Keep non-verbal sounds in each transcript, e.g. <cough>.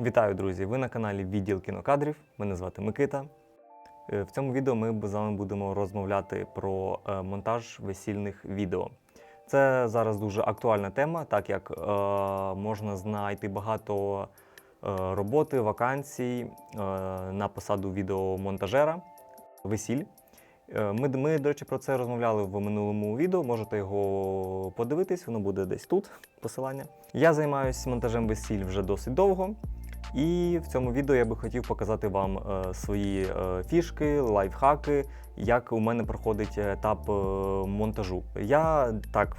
Вітаю, друзі! Ви на каналі Відділ кінокадрів. Мене звати Микита. Е, В цьому відео ми з вами будемо розмовляти про е, монтаж весільних відео. Це зараз дуже актуальна тема, так як е, можна знайти багато е, роботи, вакансій е, на посаду відеомонтажера весіль. Ми, ми, до речі, про це розмовляли в минулому відео. Можете його подивитись, воно буде десь тут. Посилання. Я займаюся монтажем весіль вже досить довго. І в цьому відео я би хотів показати вам е, свої е, фішки, лайфхаки, як у мене проходить етап е, монтажу. Я так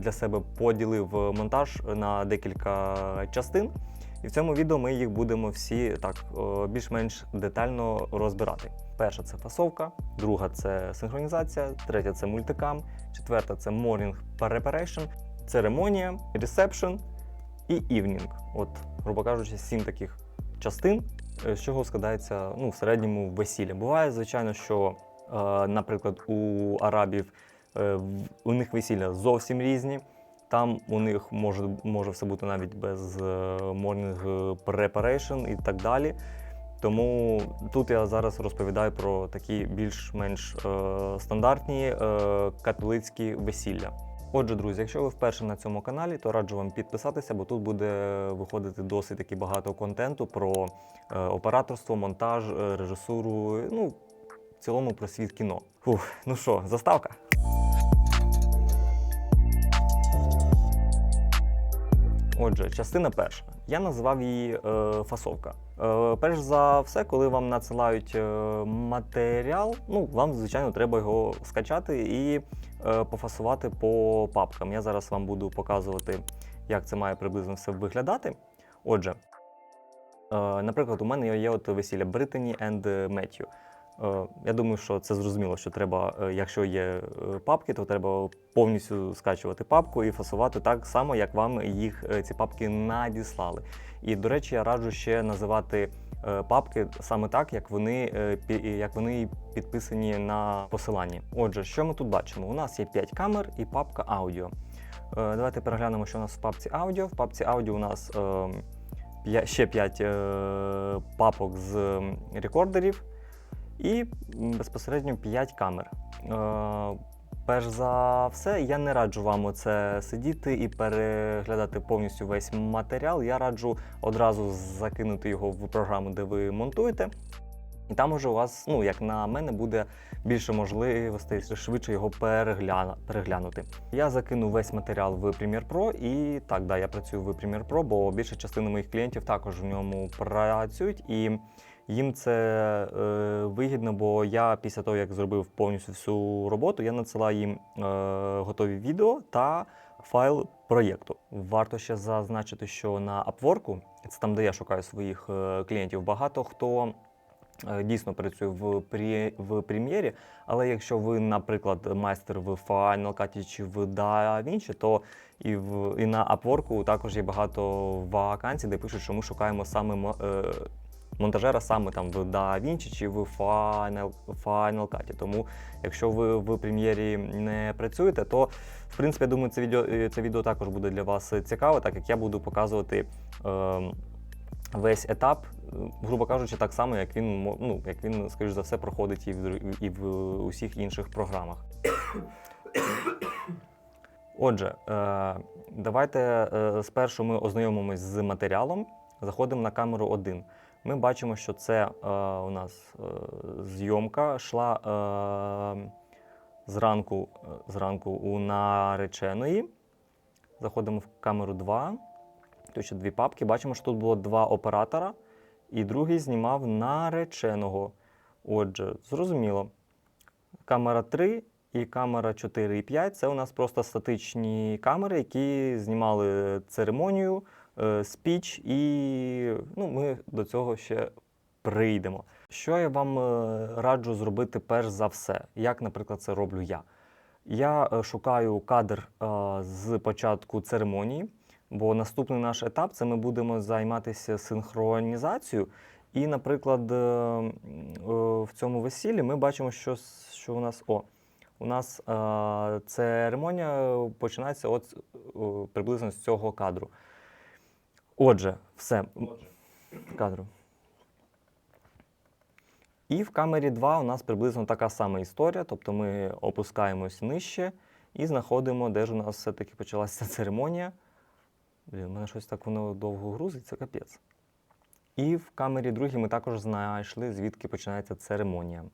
для себе поділив монтаж на декілька частин. І в цьому відео ми їх будемо всі так більш-менш детально розбирати. Перша це фасовка, друга це синхронізація, третя це мультикам, четверта це morning preparation, церемонія, ресепшн і evening. От, грубо кажучи, сім таких частин, е, з чого складається ну, в середньому весілля. Буває, звичайно, що, е, наприклад, у арабів е, у них весілля зовсім різні. Там у них може, може все бути навіть без morning preparation і так далі. Тому тут я зараз розповідаю про такі більш-менш е, стандартні е, католицькі весілля. Отже, друзі, якщо ви вперше на цьому каналі, то раджу вам підписатися, бо тут буде виходити досить таки багато контенту про е, операторство, монтаж, е, режисуру, ну, в цілому про світ кіно. Фух, ну що, заставка? Отже, частина перша. Я назвав її е, фасовка. Е, перш за все, коли вам надсилають е, матеріал, ну вам звичайно треба його скачати і е, пофасувати по папкам. Я зараз вам буду показувати, як це має приблизно все виглядати. Отже, е, наприклад, у мене є от весілля Британі and Меттью. Е, Я думаю, що це зрозуміло, що треба, е, якщо є е, папки, то треба повністю скачувати папку і фасувати так само, як вам їх ці папки надіслали. І, до речі, я раджу ще називати папки саме так, як вони, як вони підписані на посиланні. Отже, що ми тут бачимо? У нас є 5 камер і папка аудіо. Давайте переглянемо, що у нас в папці аудіо. В папці аудіо у нас е, ще 5 папок з рекордерів і безпосередньо 5 камер. Е, Перш за все, я не раджу вам оце сидіти і переглядати повністю весь матеріал. Я раджу одразу закинути його в програму, де ви монтуєте. І там уже у вас, ну як на мене, буде більше можливостей швидше його перегляна, переглянути. Я закину весь матеріал в Premiere Pro і так, да, я працюю в Premiere Pro, бо більша частина моїх клієнтів також в ньому працюють. І їм це е, вигідно, бо я після того, як зробив повністю всю роботу, я надсилаю їм е, готові відео та файл проєкту. Варто ще зазначити, що на Upwork, це там, де я шукаю своїх е, клієнтів, багато хто. е, Дійсно працює в, прі... в прем'єрі, але якщо ви, наприклад, майстер в Final Cut чи в DaVinci, то і, в... і на Upwork також є багато вакансій, де пишуть, що ми шукаємо саме е, монтажера саме там в DaVinci чи в Final, Final Cut. Тому, якщо ви в прем'єрі не працюєте, то в принципі я думаю, це відео, е, це відео також буде для вас цікаво, так як я буду показувати. Е, Весь етап, грубо кажучи, так само, як він ну, як він, скоріш за все, проходить і в, і в усіх інших програмах. Отже, е, давайте е, спершу ми ознайомимось з матеріалом. Заходимо на камеру 1. Ми бачимо, що це е, у нас е, зйомка йшла е, зранку, е, зранку у нареченої. Заходимо в камеру 2. Тут ще дві папки. Бачимо, що тут було два оператора, і другий знімав нареченого. Отже, зрозуміло. Камера 3 і камера 4 і 5 це у нас просто статичні камери, які знімали церемонію, спіч, і ну, ми до цього ще прийдемо. Що я вам е, раджу зробити перш за все, як, наприклад, це роблю я. Я е, шукаю кадр е, з початку церемонії, бо наступний наш етап це ми будемо займатися синхронізацією. І, наприклад, е, е, в цьому весіллі ми бачимо, що, що у нас. О, у нас е, церемонія починається от е, приблизно з цього кадру. Отже, все. Отже, кадру. І в камері 2 у нас приблизно така сама історія, тобто ми опускаємось нижче і знаходимо, де ж у нас все-таки почалася <laughs> церемонія. Блін, у мене щось так воно довго грузить, це капець. І в камері другій ми також знайшли, звідки починається церемонія.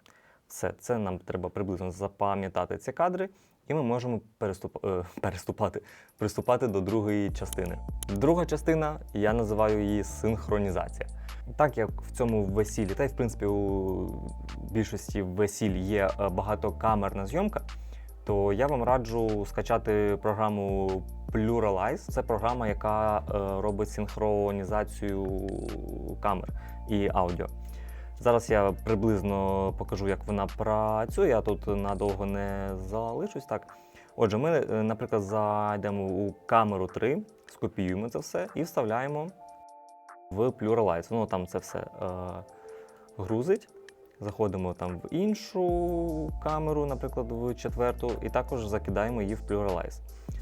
Все, це нам треба приблизно запам'ятати ці кадри, і ми можемо переступ... е, <laughs> переступати, приступати до другої частини. Друга частина, я називаю її синхронізація. Так як в цьому весіллі, та й в принципі у більшості весіль є е, багатокамерна зйомка, то я вам раджу скачати програму Pluralize. Це програма, яка е, робить синхронізацію камер і аудіо. Зараз я приблизно покажу, як вона працює. Я тут надовго не залишусь. Так. Отже, ми, е, наприклад, зайдемо у камеру 3, скопіюємо це все і вставляємо в Pluralize. Воно там це все е, грузить. Заходимо там в іншу камеру, наприклад, в четверту, і також закидаємо її в Pluralize.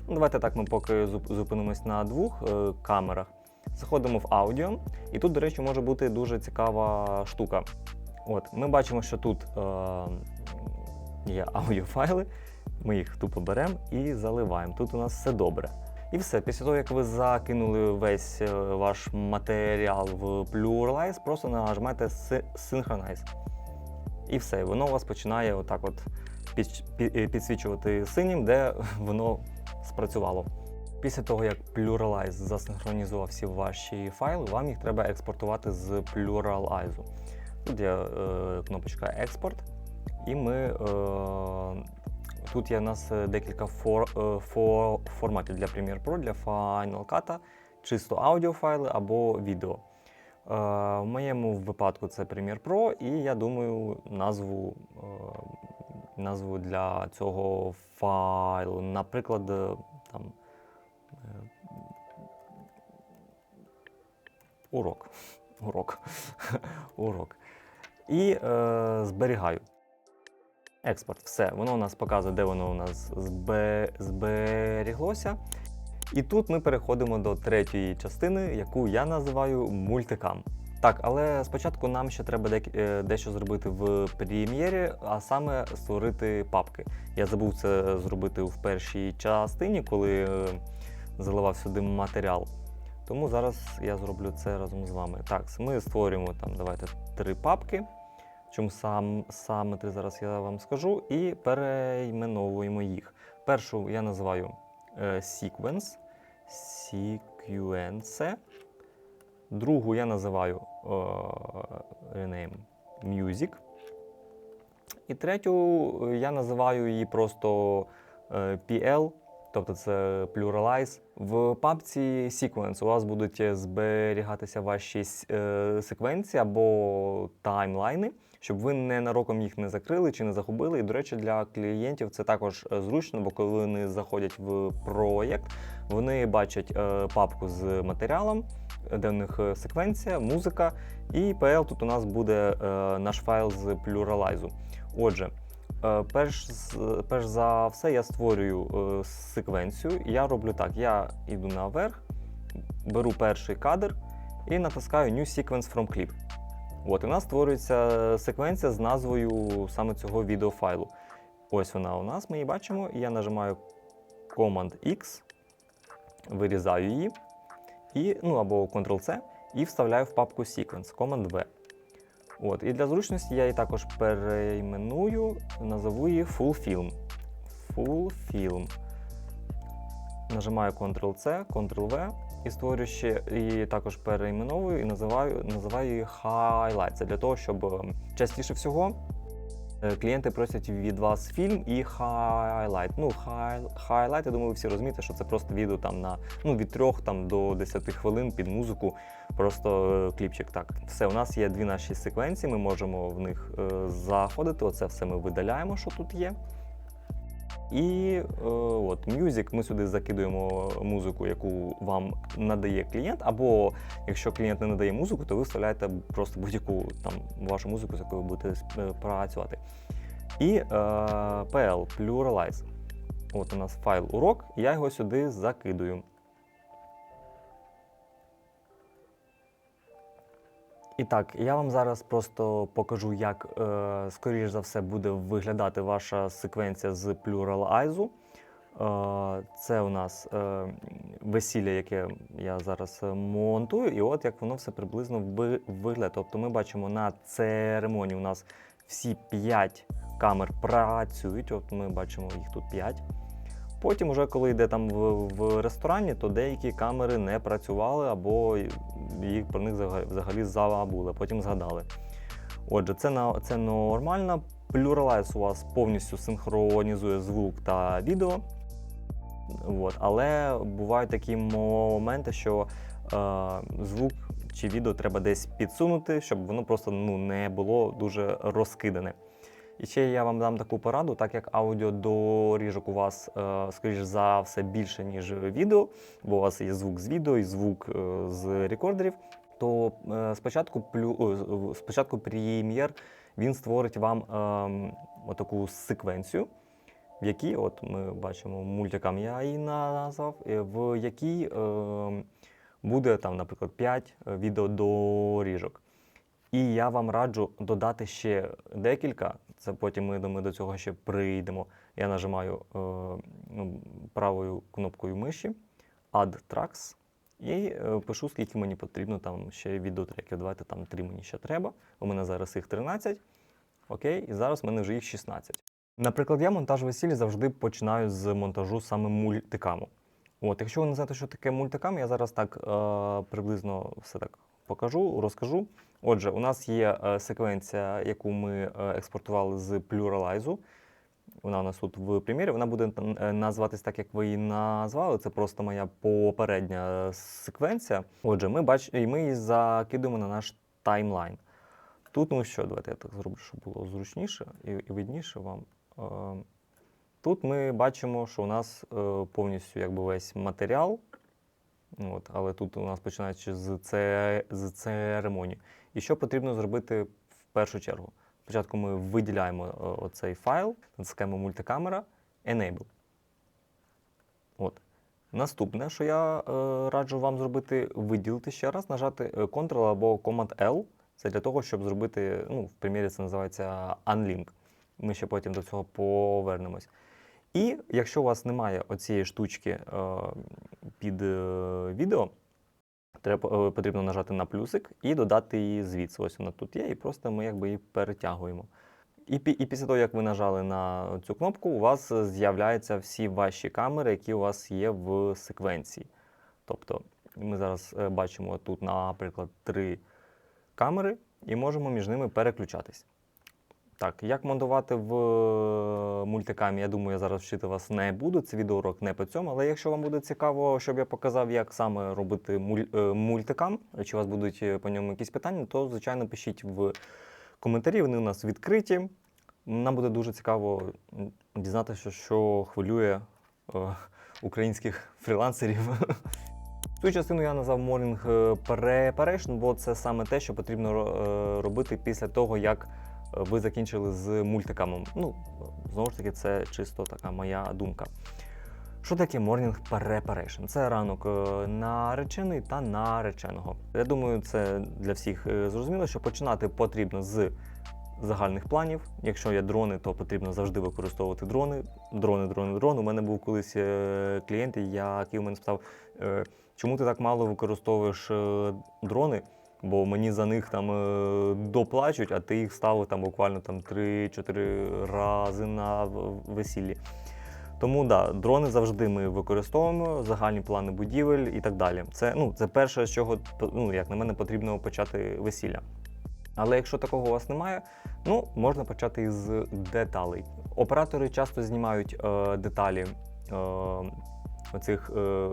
Ну, давайте так ми поки зупинимось на двох е, камерах. Заходимо в аудіо, і тут, до речі, може бути дуже цікава штука. От, ми бачимо, що тут е, є аудіофайли, ми їх тупо беремо і заливаємо. Тут у нас все добре. І все, після того, як ви закинули весь е, ваш матеріал в Pluralize, просто нажмете Synchronize. І все, воно у вас починає отак от під- пі- підсвічувати синім, де воно спрацювало. Після того, як Pluralize засинхронізував всі ваші файли, вам їх треба експортувати з Pluralize. Тут є е, кнопочка Експорт, і ми. Е, тут є у нас е, декілька фор, е, фо- форматів для Premiere Pro, для Final Cut, чисто аудіофайли або відео. Е, в моєму випадку це Premiere Pro, і я думаю, назву, е, назву для цього файлу, наприклад, Урок. <laughs> Урок. <laughs> Урок. І е, зберігаю. Експорт. Все. Воно у нас показує, де воно у нас збе, зберіглося. І тут ми переходимо до третьої частини, яку я називаю мультикам. Так, але спочатку нам ще треба е, дещо зробити в прем'єрі, а саме створити папки. Я забув це зробити в першій частині, коли е, заливав сюди матеріал. Тому зараз я зроблю це разом з вами. Так, ми створюємо там, давайте три папки. Чому сам, саме три зараз я вам скажу, і перейменовуємо їх. Першу я називаю е, Sequence. Sequence. Другу я називаю е, rename Music. І третю е, я називаю її просто е, PL, тобто це Pluralize. В папці Sequence у вас будуть зберігатися ваші е, секвенції або таймлайни, щоб ви ненароком їх не закрили чи не загубили. І, до речі, для клієнтів це також е, зручно, бо коли вони заходять в проєкт, вони бачать е, папку з матеріалом, де в них секвенція, музика, і PL тут у нас буде е, наш файл з Pluralize. Отже, перш, перш за все я створюю е, секвенцію. Я роблю так: я йду наверх, беру перший кадр і натискаю New Sequence from Clip. От, і у нас створюється секвенція з назвою саме цього відеофайлу. Ось вона у нас, ми її бачимо, я нажимаю Command X, вирізаю її, і, ну або Ctrl-C, і вставляю в папку Sequence, Command V. От, і для зручності я її також перейменую, назову її Full Film. Full Film. Нажимаю Ctrl-C, Ctrl-V і створюю ще і також перейменовую і називаю, називаю її Highlight. Для того, щоб е, частіше всього клієнти просять від вас фільм і хайлайт. Ну, хай, хайлайт, я думаю, ви всі розумієте, що це просто відео там на ну, від 3 там, до 10 хвилин під музику, просто е, кліпчик. Так, все, у нас є дві наші секвенції, ми можемо в них е, заходити. Оце все ми видаляємо, що тут є. І е, от Music ми сюди закидуємо музику, яку вам надає клієнт. Або якщо клієнт не надає музику, то ви вставляєте просто будь-яку там вашу музику, з якою ви будете е, працювати. І е, PL Pluralize. От у нас файл урок, я його сюди закидую. І так, я вам зараз просто покажу, як, е, скоріш за все, буде виглядати ваша секвенція з Plural Eyes. Е, це у нас е, весілля, яке я зараз е, монтую, і от як воно все приблизно виглядає. Тобто ми бачимо на церемонії у нас всі 5 камер працюють, тобто ми бачимо їх тут 5. Потім, уже коли йде там в, в ресторані, то деякі камери не працювали або їх про них взага- взагалі забули, потім згадали. Отже, це, на, це нормально. Pluralize у вас повністю синхронізує звук та відео. От. Але бувають такі моменти, що е, звук чи відео треба десь підсунути, щоб воно просто ну, не було дуже розкидане. І ще я вам дам таку пораду, так як аудіодоріжок у вас, е, скоріш за все, більше, ніж відео, бо у вас є звук з відео і звук е, з рекордерів, то е, спочатку, спочатку Premiere він створить вам е, отаку секвенцію, в якій, от ми бачимо, мультикам я її назвав, в якій е, буде там, наприклад, 5 відеодоріжок. І я вам раджу додати ще декілька. Це потім ми, ми до цього ще прийдемо. Я нажимаю е, ну, правою кнопкою миші Add Tracks і е, пишу, скільки мені потрібно там ще відеотреків. Давайте там 3 мені ще треба. У мене зараз їх 13. Окей, і зараз в мене вже їх 16. Наприклад, я монтаж весілля завжди починаю з монтажу саме мультикаму. От, якщо ви не знаєте, що таке мультикам, я зараз так е, приблизно все так покажу, розкажу. Отже, у нас є е, секвенція, яку ми е, експортували з Pluralize. Вона у нас тут в примірі. Вона буде е, називатись так, як ви її назвали. Це просто моя попередня секвенція. Отже, ми бач... і ми її закидуємо на наш таймлайн. Тут, ну що, давайте я так зроблю, щоб було зручніше і, видніше вам. Тут ми бачимо, що у нас повністю якби весь матеріал. От, але тут у нас починаючи з, це, з церемонії. І що потрібно зробити в першу чергу? Спочатку ми виділяємо е, оцей файл, натискаємо мультикамера, Enable. От. Наступне, що я е, раджу вам зробити, виділити ще раз, нажати е, Ctrl або Command-L. Це для того, щоб зробити, ну, в примірі це називається Unlink. Ми ще потім до цього повернемось. І якщо у вас немає оцієї штучки е, під е, відео, треба, е, потрібно нажати на плюсик і додати її звідси. Ось вона тут є, і просто ми якби її перетягуємо. І, і після того, як ви нажали на цю кнопку, у вас з'являються всі ваші камери, які у вас є в секвенції. Тобто ми зараз е, бачимо тут, наприклад, три камери, і можемо між ними переключатись. Так, як монтувати в е, мультикамі, я думаю, я зараз вчити вас не буду. Це відеоурок не по цьому. Але якщо вам буде цікаво, щоб я показав, як саме робити е, мультикам, чи у вас будуть е, по ньому якісь питання, то звичайно пишіть в коментарі. Вони у нас відкриті. Нам буде дуже цікаво дізнатися, що хвилює е, українських фрілансерів. Цю частину я назвав Morning Preparation, бо це саме те, що потрібно робити після того, як ви закінчили з мультикамом. Ну, знову ж таки, це чисто така моя думка. Що таке Morning Preparation? Це ранок е, наречений та нареченого. Я думаю, це для всіх е, зрозуміло, що починати потрібно з загальних планів. Якщо є дрони, то потрібно завжди використовувати дрони. Дрони, дрони, дрони. У мене був колись е, клієнт, який у мене спитав, чому ти так мало використовуєш дрони? Бо мені за них там е, доплачуть, а ти їх ставив там буквально там 3-4 рази на весіллі. Тому да, дрони завжди ми використовуємо, загальні плани будівель і так далі. Це, ну, це перше, з чого ну, як на мене, потрібно почати весілля. Але якщо такого у вас немає, ну можна почати із деталей. Оператори часто знімають е, деталі е, оцих е,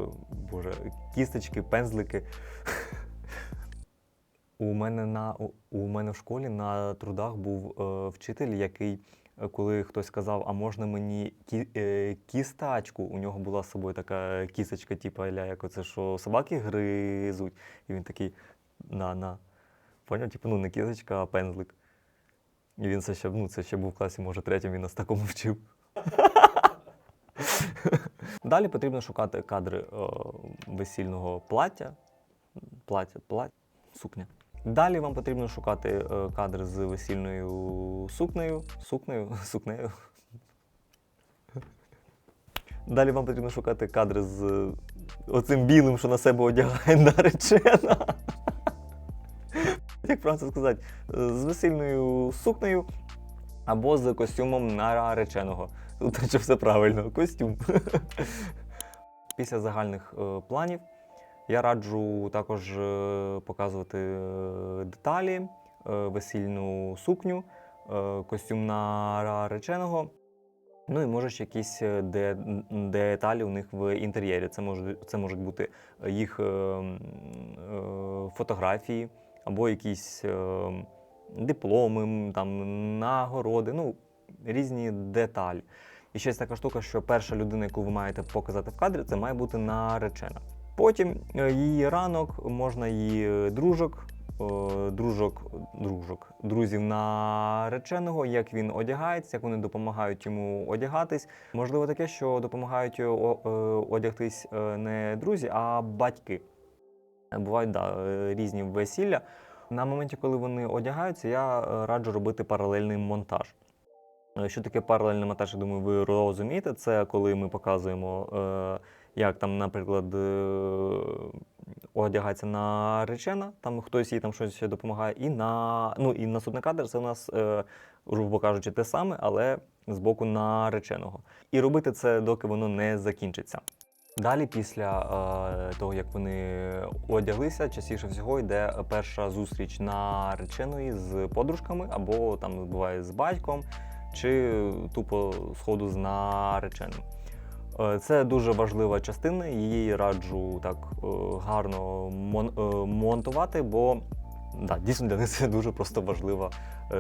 боже, кісточки, пензлики. <laughs> У мене на у, мене в школі на трудах був е, вчитель, який, е, коли хтось сказав, а можна мені кі, е, кістачку, у нього була з собою така кісточка, типу, аля, як оце, що собаки гризуть. І він такий на, на. Поняв? Типу, ну не кісточка, а пензлик. І він це ще, ну, це ще був в класі, може, третім, він нас такому вчив. <laughs> Далі потрібно шукати кадри е, весільного плаття. Плаття, плаття, сукня. Далі вам потрібно шукати е, кадр з весільною сукнею. Сукнею? <laughs> Сукнею. Далі вам потрібно шукати кадри з оцим білим, що на себе одягає <laughs> наречена. Як правильно сказати, з весільною сукнею або з костюмом нареченого. Тут все правильно, костюм. <laughs> Після загальних е, планів я раджу також е, показувати е, деталі, е, весільну сукню, костюм нареченого. Ну і може ще якісь де, деталі у них в інтер'єрі. Це, може, це можуть бути їх фотографії або якісь дипломи, там, нагороди, ну, різні деталі. І ще є така штука, що перша людина, яку ви маєте показати в кадрі, це має бути наречена. Потім е, її ранок, можна її дружок, е, дружок, дружок, друзів нареченого, як він одягається, як вони допомагають йому одягатись. Можливо, таке, що допомагають е, одягтись не друзі, а батьки. Бувають да, різні весілля. На моменті, коли вони одягаються, я раджу робити паралельний монтаж. Що таке паралельний монтаж, я думаю, ви розумієте. Це коли ми показуємо, як там, наприклад, е, одягається наречена, там хтось їй там щось допомагає, і на ну і наступний кадр це у нас, е, грубо кажучи, те саме, але з боку нареченого. І робити це, доки воно не закінчиться. Далі, після е, того, як вони одяглися, частіше всього йде перша зустріч нареченої з подружками, або там буває з батьком, чи тупо сходу з нареченим. Е, Це дуже важлива частина, її раджу так е, гарно е, монтувати, бо да, дійсно для них це дуже просто важлива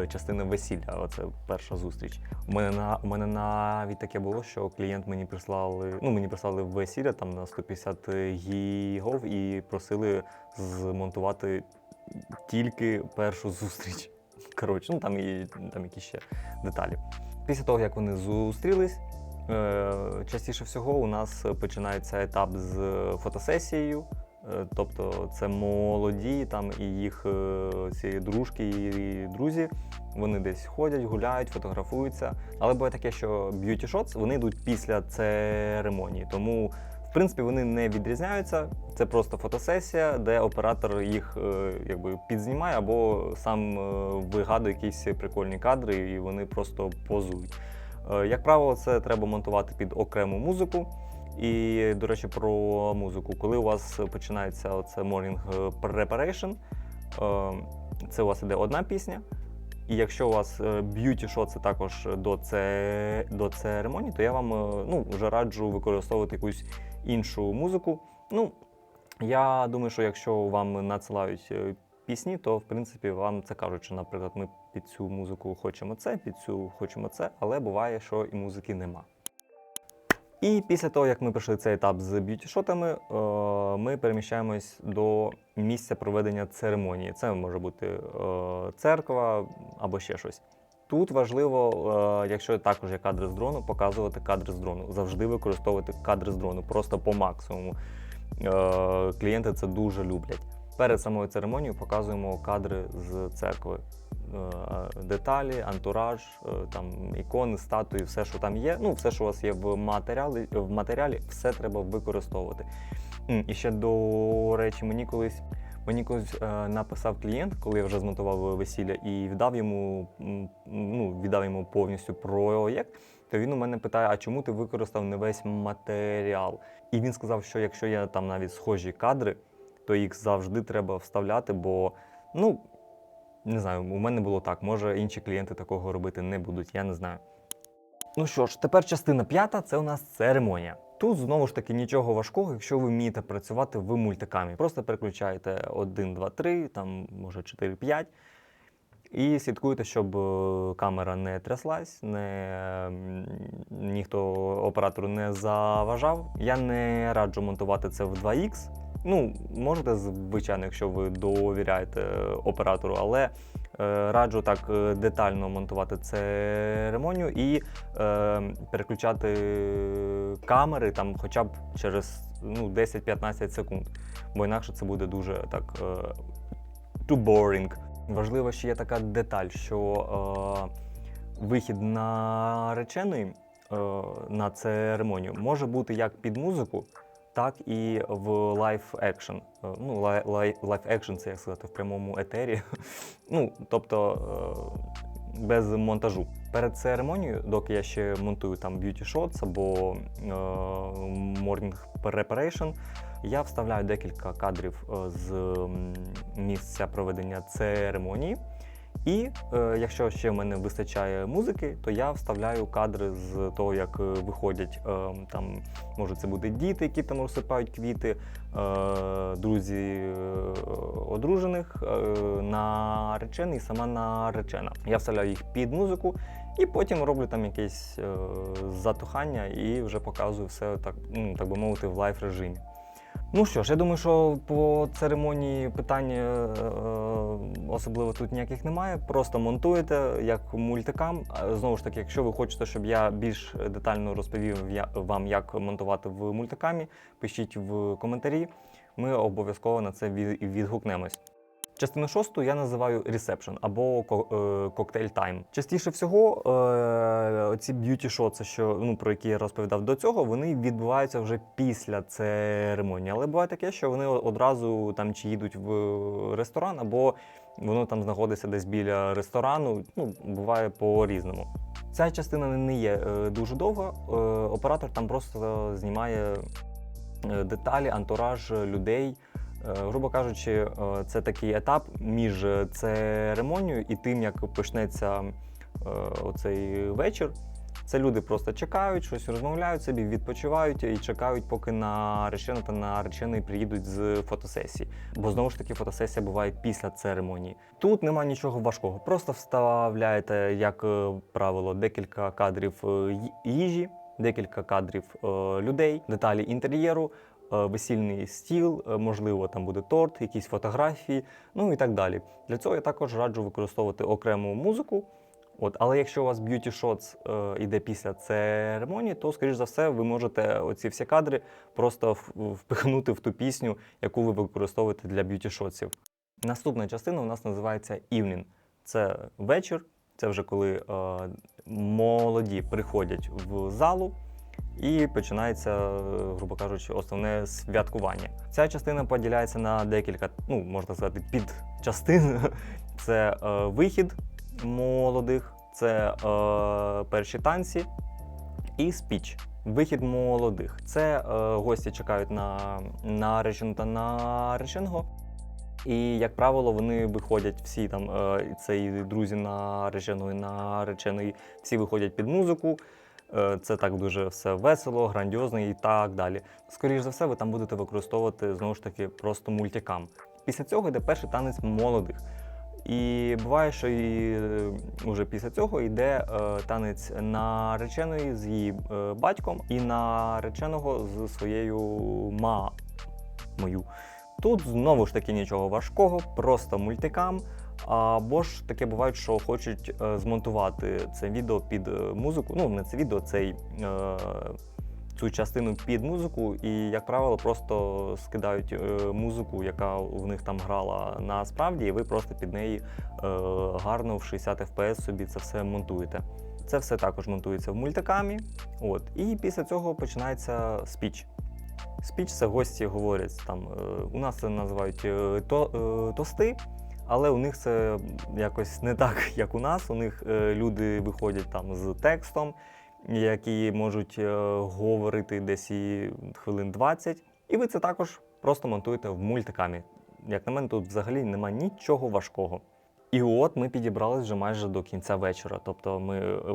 частина весілля. Оце перша зустріч. У мене на у мене навіть таке було, що клієнт мені прислали, ну мені прислали весілля там на 150 гігов і просили змонтувати тільки першу зустріч. Коротше, ну там і там якісь ще деталі. Після того, як вони зустрілись, частіше всього у нас починається етап з фотосесією. Е, Тобто це молоді там і їх е, ці дружки і друзі. Вони десь ходять, гуляють, фотографуються. Але буває таке, що beauty shots вони йдуть після церемонії. Тому, в принципі, вони не відрізняються. Це просто фотосесія, де оператор їх е, якби підзнімає або сам е, вигадує якісь прикольні кадри, і вони просто позують. Е, Як правило, це треба монтувати під окрему музику. І, до речі, про музику. Коли у вас починається оце morning preparation, е, це у вас іде одна пісня. І якщо у вас б'юті шот це також до, це, до церемонії, то я вам е, ну, вже раджу використовувати якусь іншу музику. Ну, я думаю, що якщо вам надсилають е, пісні, то в принципі вам це кажуть, що, наприклад, ми під цю музику хочемо це, під цю хочемо це, але буває, що і музики нема. І після того, як ми пройшли цей етап з б'юті-шотами, е, ми переміщаємось до місця проведення церемонії. Це може бути е, церква або ще щось. Тут важливо, е, якщо також є кадри з дрону, показувати кадри з дрону. Завжди використовувати кадри з дрону, просто по максимуму. Клієнти це дуже люблять. Перед самою церемонією показуємо кадри з церкви. Е, Деталі, антураж, е, там ікони, статуї, все, що там є. Ну, все, що у вас є в матеріалі, в матеріалі, все треба використовувати. І ще до речі, мені колись мені колись е, написав клієнт, коли я вже змонтував весілля, і віддав йому, ну, віддав йому повністю проєкт. То він у мене питає: а чому ти використав не весь матеріал? І він сказав, що якщо є там навіть схожі кадри, то їх завжди треба вставляти, бо ну не знаю, у мене було так. Може, інші клієнти такого робити не будуть, я не знаю. Ну що ж, тепер частина п'ята це у нас церемонія. Тут знову ж таки нічого важкого, якщо ви вмієте працювати в мультикамі. Просто переключаєте 1, 2, 3, там може 4, 5. І слідкуйте, щоб е, камера не тряслась, не, ніхто оператору не заважав. Я не раджу монтувати це в 2х. Ну, можете, звичайно, якщо ви довіряєте оператору, але е, раджу так е, детально монтувати церемонію і е, переключати камери там хоча б через ну, 10-15 секунд. Бо інакше це буде дуже так е, too boring. Важлива ще є така деталь, що е, вихід нареченої е, на церемонію може бути як під музику, так і в лайф екшн. Ну, лайф екшн це як сказати в прямому етері. <laughs> Ну, тобто е, без монтажу. Перед церемонією, доки я ще монтую там beauty shots або е, morning preparation, я вставляю декілька кадрів е, з місця проведення церемонії. І е, якщо ще в мене вистачає музики, то я вставляю кадри з того, як е, виходять е, там, може це бути діти, які там розсипають квіти, е, друзі е, одружених, е, наречений сама наречена. Я вставляю їх під музику. І потім роблю там якесь е, затухання і вже показую все так, ну, так би мовити, в лайф режимі. Ну що ж, я думаю, що по церемонії питань е, особливо тут ніяких немає. Просто монтуєте як мультикам. Знову ж таки, якщо ви хочете, щоб я більш детально розповів вам, як монтувати в мультикамі, пишіть в коментарі. Ми обов'язково на це від- відгукнемось. Частину шосту я називаю ресепшн або коктейль тайм. Частіше всього, е, ці б'юті шоти, що ну про які я розповідав до цього, вони відбуваються вже після церемонії. Але буває таке, що вони одразу там чи їдуть в ресторан, або воно там знаходиться десь біля ресторану. Ну буває по-різному. Ця частина не є е, дуже довга. Е, оператор там просто знімає е, деталі, антураж людей. Е, Грубо кажучи, е, це такий етап між церемонією і тим, як почнеться е, оцей вечір. Це люди просто чекають, щось розмовляють собі, відпочивають і чекають, поки наречена та наречений приїдуть з фотосесії. Бо знову ж таки фотосесія буває після церемонії. Тут нема нічого важкого. Просто вставляєте, як е, правило, декілька кадрів е, їжі, декілька кадрів е, людей, деталі інтер'єру е, весільний стіл, е, можливо, там буде торт, якісь фотографії, ну і так далі. Для цього я також раджу використовувати окрему музику. От, але якщо у вас beauty shots е, йде після церемонії, то, скоріш за все, ви можете оці всі кадри просто впихнути в ту пісню, яку ви використовуєте для beauty шотсів. Наступна частина у нас називається evening. Це вечір, це вже коли е, молоді приходять в залу, і починається, е, грубо кажучи, основне святкування. Ця частина поділяється на декілька, ну можна сказати, підчастин. <laughs> Це е, вихід молодих, це е, перші танці і спіч. Вихід молодих. Це е, гості чекають на наречену та нареченого. І, як правило, вони виходять всі там, е, це і друзі нареченої, нареченої, всі виходять під музику. Е, Це так дуже все весело, грандіозно і так далі. Скоріше за все, ви там будете використовувати знову ж таки просто мультикам. Після цього йде перший танець молодих. І буває, що і е, уже після цього йде е, танець нареченої з її е, батьком і нареченого з своєю мамою. Тут знову ж таки нічого важкого, просто мультикам. Або ж таке буває, що хочуть е, змонтувати це відео під е, музику. Ну, не це відео, цей, е, цю частину під музику, і, як правило, просто скидають музику, яка в них там грала насправді, і ви просто під неї гарно в 60 FPS собі це все монтуєте. Це все також монтується в мультикамі. От. І після цього починається спіч. Спіч це гості говорять там. У нас це називають то, тости, але у них це якось не так, <laughs> як у нас. У них е, люди виходять там з текстом, які можуть е, говорити десь і хвилин 20. І ви це також просто монтуєте в мультикамі. Як на мене, тут взагалі немає нічого важкого. І от ми підібрались вже майже до кінця вечора. Тобто ми, е,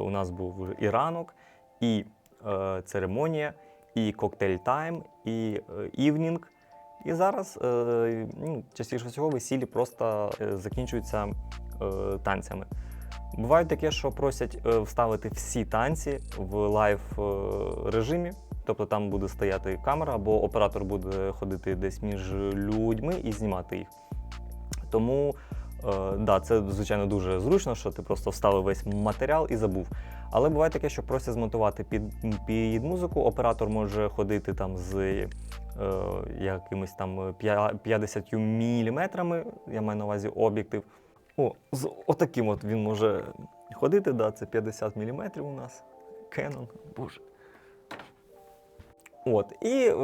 у нас був і ранок, і е, церемонія, і коктейль тайм, і е, івнінг. І зараз е, ну, частіше всього весіллі просто е, закінчуються е, танцями. Буває таке, що просять вставити всі танці в лайв режимі. Тобто там буде стояти камера, або оператор буде ходити десь між людьми і знімати їх. Тому да, це звичайно дуже зручно, що ти просто вставив весь матеріал і забув. Але буває таке, що просять змонтувати під, під музику. Оператор може ходити там з е, якимись там п'я- 50 міліметрами, я маю на увазі об'єктив. О, з отаким от він може ходити, да, це 50 мм у нас. Canon, боже. От, і е,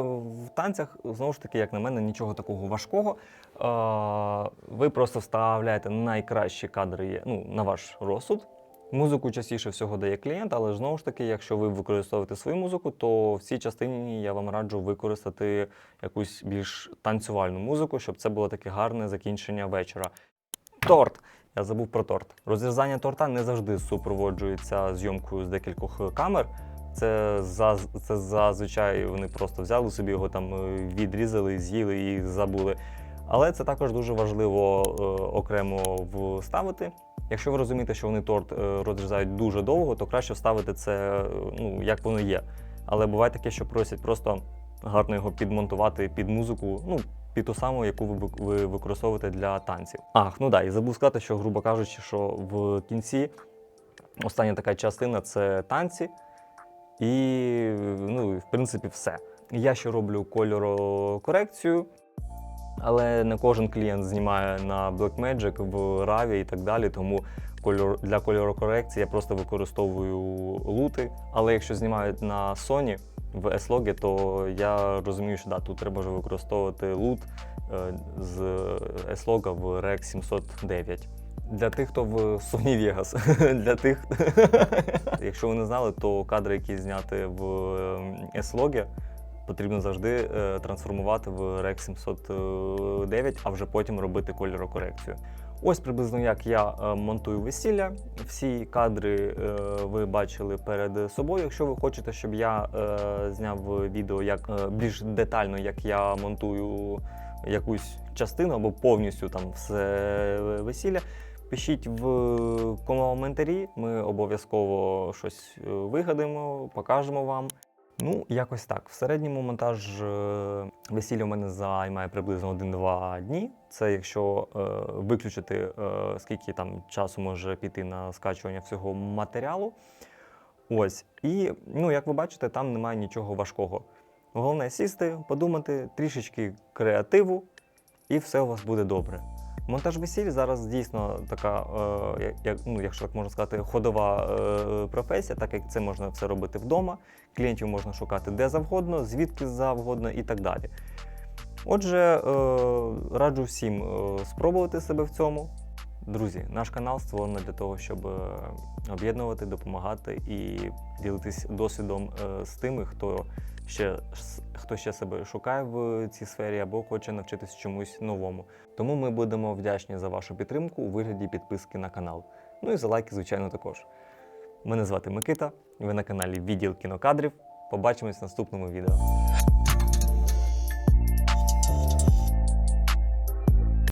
в танцях, знову ж таки, як на мене, нічого такого важкого. Е, ви просто вставляєте найкращі кадри ну, на ваш розсуд. Музику частіше всього дає клієнт, але знову ж таки, якщо ви використовуєте свою музику, то в цій частині я вам раджу використати якусь більш танцювальну музику, щоб це було таке гарне закінчення вечора. Торт. Я забув про торт. Розрізання торта не завжди супроводжується зйомкою з декількох камер. Це, заз, це зазвичай вони просто взяли собі його там е, відрізали, з'їли і забули. Але це також дуже важливо е, окремо вставити. Якщо ви розумієте, що вони торт е, розрізають дуже довго, то краще вставити це е, ну, як воно є. Але буває таке, що просять просто гарно його підмонтувати під музику, ну, під ту саму, яку ви використовуєте для танців. Ах, ну да, і забув сказати, що, грубо кажучи, що в кінці остання така частина це танці. І, ну, в принципі, все. Я ще роблю кольорокорекцію, але не кожен клієнт знімає на Blackmagic, в RAW і так далі. Тому кольор, для кольорокорекції я просто використовую лути. Але якщо знімають на Sony в S-Log, то я розумію, що да, тут треба вже використовувати лут е, з S-Log в REC 709. Для тих, хто в Sony Vegas, <laughs> для тих, <laughs> якщо ви не знали, то кадри, які зняті в S-Log, потрібно завжди е, трансформувати в REC 709, а вже потім робити кольорокорекцію. Ось приблизно як я е, монтую весілля. Всі кадри е, ви бачили перед собою. Якщо ви хочете, щоб я зняв відео як більш детально, як я монтую якусь частину або повністю там все весілля, пишіть в коментарі. Ми обов'язково щось е, вигадаємо, покажемо вам. Ну, якось так. В середньому монтаж е, весілля у мене займає приблизно 1-2 дні. Це якщо е, виключити, е, скільки там часу може піти на скачування всього матеріалу. Ось. І, ну, як ви бачите, там немає нічого важкого. Головне сісти, подумати, трішечки креативу, і все у вас буде добре. Монтаж весіль зараз дійсно така, е, як- ну, якщо так можна сказати, ходова е, професія, так як це можна все робити вдома. Клієнтів можна шукати де завгодно, звідки завгодно і так далі. Отже, е, раджу всім спробувати себе в цьому. Друзі, наш канал створений для того, щоб об'єднувати, допомагати і ділитись досвідом з тими, хто ще, хто ще себе шукає в цій сфері або хоче навчитись чомусь новому. Тому ми будемо вдячні за вашу підтримку у вигляді підписки на канал. Ну і за лайки, звичайно, також. Мене звати Микита, ви на каналі Відділ кінокадрів. Побачимось в наступному відео.